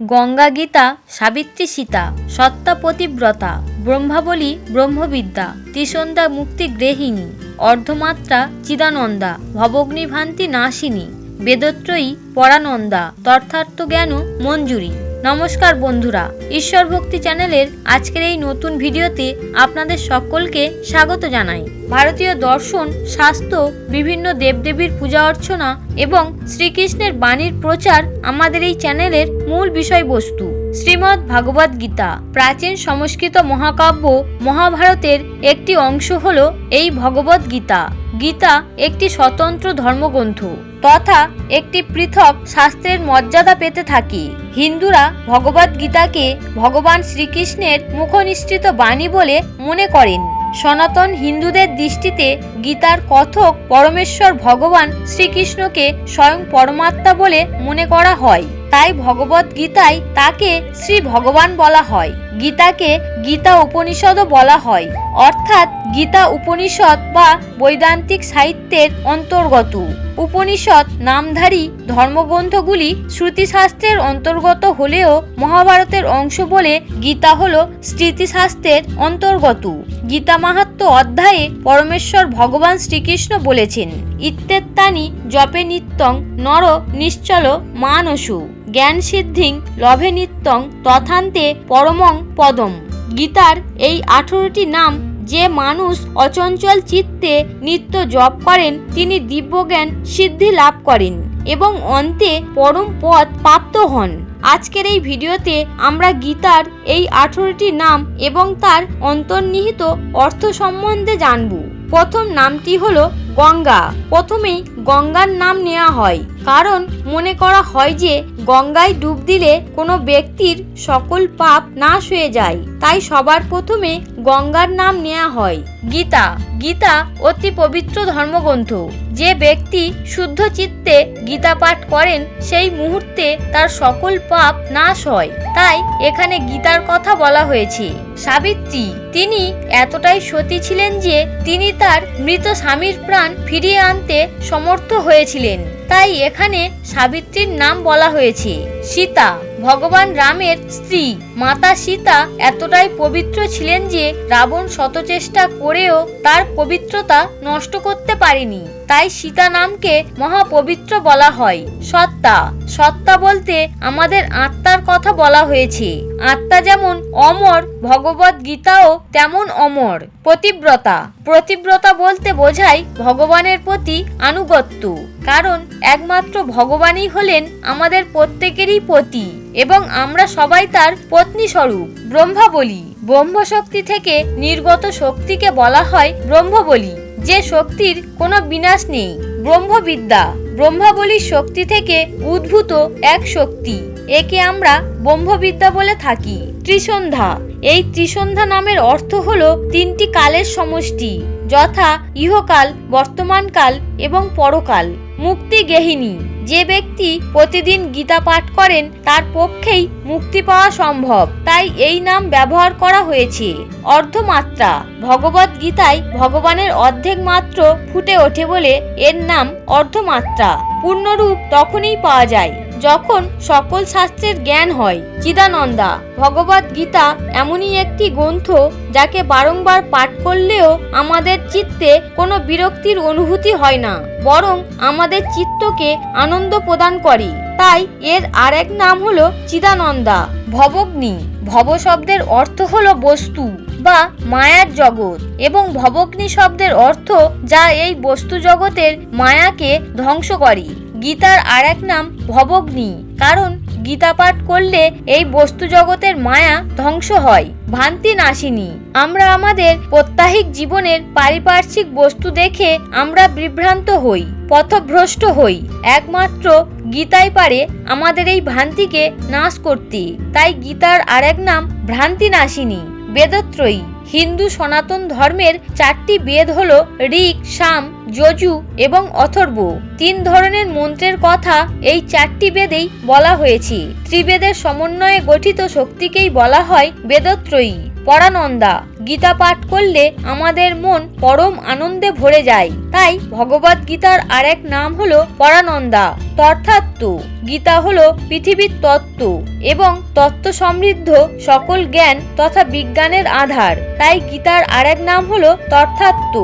গঙ্গা গীতা, সাবিত্রী সীতা, সত্তা পতিব্রতা, ব্রহ্মাবলী, ব্রহ্মবিদ্যা, ত্রিসন্ধ্যা মুক্তি গৃহিণী, অর্ধমাত্রা চিদানন্দা, ভবগ্নিভান্তি নাশিনী, বেদত্রয়ী পরানন্দা, তথার্থ জ্ঞান মঞ্জুরি। নমস্কার বন্ধুরা, ঈশ্বর ভক্তি চ্যানেলের আজকের এই নতুন ভিডিওতে আপনাদের সকলকে স্বাগত জানাই। ভারতীয় দর্শন, স্বাস্থ্য, বিভিন্ন দেবদেবীর পূজা অর্চনা এবং শ্রীকৃষ্ণের বাণীর প্রচার আমাদের এই চ্যানেলের মূল বিষয়বস্তু, শ্রীমদ্ ভাগবত গীতা। প্রাচীন সংস্কৃত মহাকাব্য মহাভারতের একটি অংশ হল এই ভগবত গীতা। গীতা একটি স্বতন্ত্র ধর্মগ্রন্থ তথা একটি পৃথক শাস্ত্রের মর্যাদা পেতে থাকি। হিন্দুরা ভগবত গীতাকে ভগবান শ্রীকৃষ্ণের মুখনিসৃত বাণী বলে মনে করেন। সনাতন হিন্দুদের দৃষ্টিতে গীতার কথক পরমেশ্বর ভগবান শ্রীকৃষ্ণকে স্বয়ং পরমাত্মা বলে মনে করা হয়। তাই ভগবত গীতায় তাকে শ্রী ভগবান বলা হয়। গীতাকে গীতা উপনিষদও বলা হয়। অর্থাৎ গীতা উপনিষদ বা বৈদান্তিক সাহিত্যের অন্তর্গত। উপনিষদ নামধারী ধর্মগ্রন্থগুলি শ্রুতিশাস্ত্রের অন্তর্গত হলেও মহাভারতের অংশ বলে গীতা হল স্মৃতিশাস্ত্রের অন্তর্গত। গীতা মাহাত্ম অধ্যায়ে পরমেশ্বর ভগবান শ্রীকৃষ্ণ বলেছেন, ইত্যেত্তানি জপে নিত্যং নর নিশ্চল মানসু। জ্ঞান সিদ্ধিং লভে নিত্যং তথান্তে পরমং পদম। গীতার এই আঠেরোটি নাম যে মানুষ অচঞ্চল চিত্তে নিত্য জপ করেন, তিনি দিব্যজ্ঞান সিদ্ধি লাভ করেন এবং অন্তে পরম পদ প্রাপ্ত হন। আজকের এই ভিডিওতে আমরা গীতার এই আঠেরোটি নাম এবং তার অন্তর্নিহিত অর্থ সম্বন্ধে জানব। প্রথম নামটি হলো গঙ্গা। প্রথমেই গঙ্গার নাম নেওয়া হয়। কারণ মনে করা হয় যে গঙ্গায় ডুব দিলে কোনো ব্যক্তির সকল পাপ নাশ হয়ে যায়। তাই সবার প্রথমে গঙ্গার নাম নেওয়া হয়। গীতা। গীতা অতি পবিত্র ধর্মগ্রন্থ। যে ব্যক্তি শুদ্ধ চিত্তে গীতা পাঠ করেন, সেই মুহূর্তে তার সকল পাপ নাশ হয়। তাই এখানে গীতার কথা বলা হয়েছে। সাবিত্রী। তিনি এতটাই সতী ছিলেন যে তিনি তার মৃত স্বামীর প্রাণ ফিরিয়ে আনতে সমর্থ হয়েছিলেন। তাই এখানে সাবিত্রীর নাম বলা হয়েছে সীতা। ভগবান রামের স্ত্রী, মাতা সীতা এতটাই পবিত্র ছিলেন যে রাবণ শত চেষ্টা করেও তার পবিত্রতা নষ্ট করতে পারেনি। তাই সীতা নামকে মহাপবিত্র বলা হয়। সত্তা। সত্তা বলতে আমাদের আত্মার কথা বলা হয়েছে। আত্মা যেমন অমর, ভগবত গীতাও তেমন অমর। প্রতিব্রতা প্রতিব্রতা বলতে বোঝায় ভগবানের প্রতি আনুগত্য। কারণ একমাত্র ভগবানই হলেন আমাদের প্রত্যেকেরই পতি এবং আমরা সবাই তার পত্নী স্বরূপ, ব্রহ্মা বলি। ব্রহ্মশক্তি থেকে নির্গত শক্তিকে বলা হয় ব্রহ্মবলী যে শক্তির কোনো বিনাশ নেই। ব্রহ্মবিদ্যা ব্রহ্মাবলীর শক্তি থেকে উদ্ভূত এক শক্তি, একে আমরা ব্রহ্মবিদ্যা বলে থাকি। ত্রিসন্ধ্যা, এই ত্রিসন্ধ্যা নামের অর্থ হল তিনটি কালের সমষ্টি, যথা ইহকাল, বর্তমানকাল এবং পরকাল। মুক্তি গেহিনী। যে ব্যক্তি প্রতিদিন গীতা পাঠ করেন, তার পক্ষেই মুক্তি পাওয়া সম্ভব। তাই এই নাম ব্যবহার করা হয়েছে। অর্ধমাত্রা। ভগবত গীতায় ভগবানের অর্ধেক মাত্র ফুটে ওঠে বলে এর নাম অর্ধমাত্রা। পূর্ণরূপ তখনই পাওয়া যায়। যখন সকল শাস্ত্রের জ্ঞান হয়, চিদানন্দা, ভগবত গীতা এমনই একটি গ্রন্থ যাকে বারংবার পাঠ করলেও আমাদের চিত্তে কোনো বিরক্তির অনুভূতি হয় না, বরং আমাদের চিত্তকে আনন্দ প্রদান করে। তাই এর আরেক নাম হলো চিদানন্দা। ভবগ্নি, ভব শব্দের অর্থ হলো বস্তু বা মায়ার জগৎ এবং ভবগ্নি শব্দের অর্থ যা এই বস্তু জগতের মায়াকে ধ্বংস করে। গীতার আরেক নাম ভবগ্নি। কারণ গীতা পাঠ করলে এই বস্তু জগতের মায়া ধ্বংস হয়, ভ্রান্তি নাশিনী। আমরা আমাদের প্রত্যাহিক জীবনের পারিপার্শ্বিক বস্তু দেখে আমরা বিভ্রান্ত হই, পথভ্রষ্ট হই। একমাত্র গীতাই পারে আমাদের এই ভ্রান্তিকে নাশ করতে। তাই গীতার আরেক নাম ভ্রান্তি নাশিনী, বেদত্রয়ী। হিন্দু সনাতন ধর্মের চারটি বেদ হল ঋক, সাম, যজু এবং অথর্ব। তিন ধরনের মন্ত্রের কথা এই চারটি বেদেই বলা হয়েছে। ত্রিবেদের সমন্বয়ে গঠিত শক্তিকেই বলা হয় বেদত্রয়ী, পরানন্দা। গীতা পাঠ করলে আমাদের মন পরম আনন্দে ভরে যায়। তাই ভগবত গীতার আরেক নাম হলো পরানন্দা। তথাত্ম গীতা হলো পৃথিবীর তত্ত্ব এবং তত্ত্ব সমৃদ্ধ সকল জ্ঞান তথা বিজ্ঞানের আধার। তাই গীতার আরেক নাম হলো তথাত্ম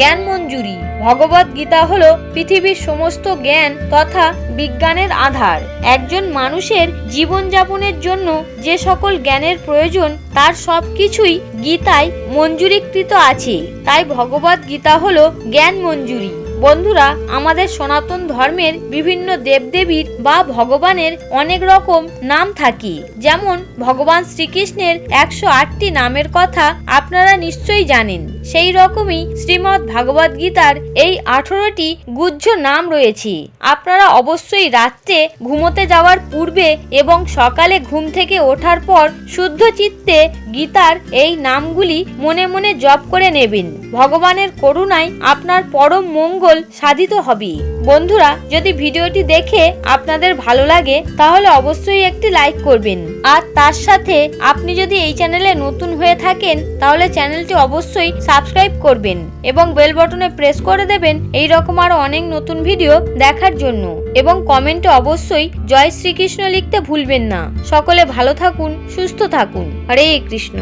জ্ঞান মঞ্জুরি। ভগবত গীতা হলো পৃথিবীর সমস্ত জ্ঞান তথা বিজ্ঞানের আধার। একজন মানুষের জীবনযাপনের জন্য যে সকল জ্ঞানের প্রয়োজন, তার সব কিছুই গীতায় মঞ্জুরিকৃত আছে। তাই ভগবত গীতা হলো জ্ঞান মঞ্জুরি। বন্ধুরা, আমাদের সনাতন ধর্মের বিভিন্ন দেবদেবীর বা ভগবানের অনেক রকম নাম থাকে। যেমন ভগবান শ্রীকৃষ্ণের একশো আটটি নামের কথা আপনারা নিশ্চয়ই জানেন। সেই রকমই শ্রীমৎ ভাগবত গীতার এই আঠেরোটি গুহ্য নাম রয়েছে। আপনারা অবশ্যই রাত্রে ঘুমোতে যাওয়ার পূর্বে এবং সকালে ঘুম থেকে ওঠার পর শুদ্ধ চিত্তে গীতার এই নামগুলি মনে মনে জপ করে নেবেন। ভগবানের করুণায় আপনার পরম মঙ্গল সাধিত হবে। বন্ধুরা, যদি ভিডিওটি দেখে আপনাদের ভালো লাগে, তাহলে অবশ্যই একটি লাইক করবেন। আর তার সাথে আপনি যদি এই চ্যানেলে নতুন হয়ে থাকেন, তাহলে চ্যানেলটি অবশ্যই সাবস্ক্রাইব করবেন এবং বেল বটনে প্রেস করে দেবেন এই রকম আরও অনেক নতুন ভিডিও দেখার জন্য। এবং কমেন্টে অবশ্যই জয় শ্রীকৃষ্ণ লিখতে ভুলবেন না। সকলে ভালো থাকুন, সুস্থ থাকুন। হরে কৃষ্ণ।